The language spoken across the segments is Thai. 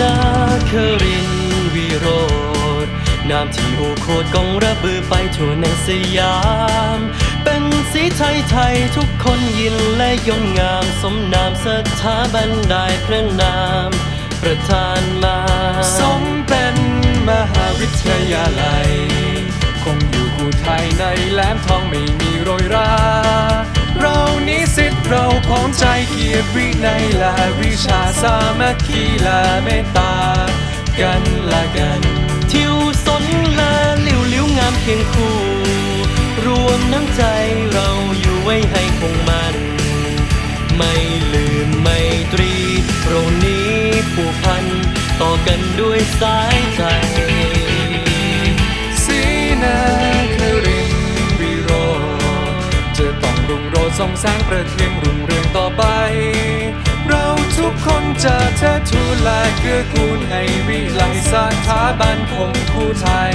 นาครินวิโรธนามที่โอโคดกองระบือไปทั่วในสยาม เป็นสีไทยไทยทุกคนยินและยงงามสมนามสถาบันได้พระนาม ประทานมา สมเป็นมหาวิทยาลัย คงอยู่คู่ไทยในแหลมทองไม่มีโรยราเรา นิสิตเราพร้อมใจเกียรติวินัยและวิชาสามัคคีและเมตตา กันละกัน ทิวสนและหลิวหลิวงามเคียงคู่ รวมน้ำใจเราอยู่ไว้ให้คงมัน ไม่ลืมไม่ตรีเรานี้ผูกพัน ต่อกันด้วยสาย ส่องแสงประเทียงรุ่งเรืองต่อไป เราทุกคนจะเทิดทูนและเกื้อกูลให้วิไลสถาบันคงคู่ไทย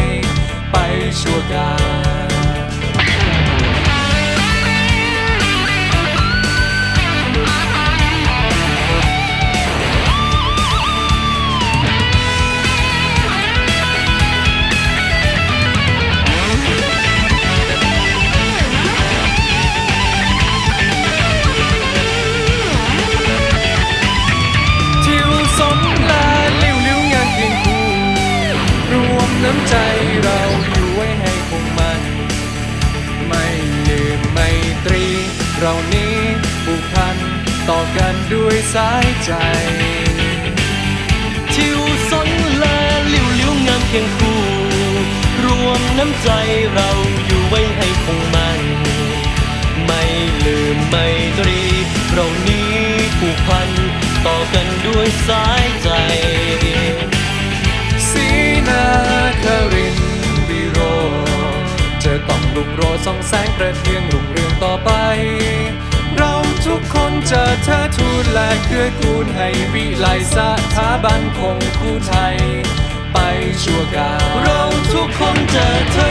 ไปชั่วกาล ใจเราอยู่ไว้ให้คงมัน ไม่ลืมไม่ตรี เรานี้ผูกพันต่อกันด้วยสายใจทิวสนแลลิ้วลิวงามเคียงคู่ รวมน้ำใจเราอยู่ไว้ให้คงมัน ไม่ลืมไม่ตรี เรานี้ผูกพันต่อกันด้วยสาย ส่องแสงประเทียงรุ่งเรืองต่อไป เราทุกคนจะเธอทูนและเกื้อกูลให้วิไลสถาบันคงคู่ไทย ไปชั่วกาลเราทุกคนจะเธอ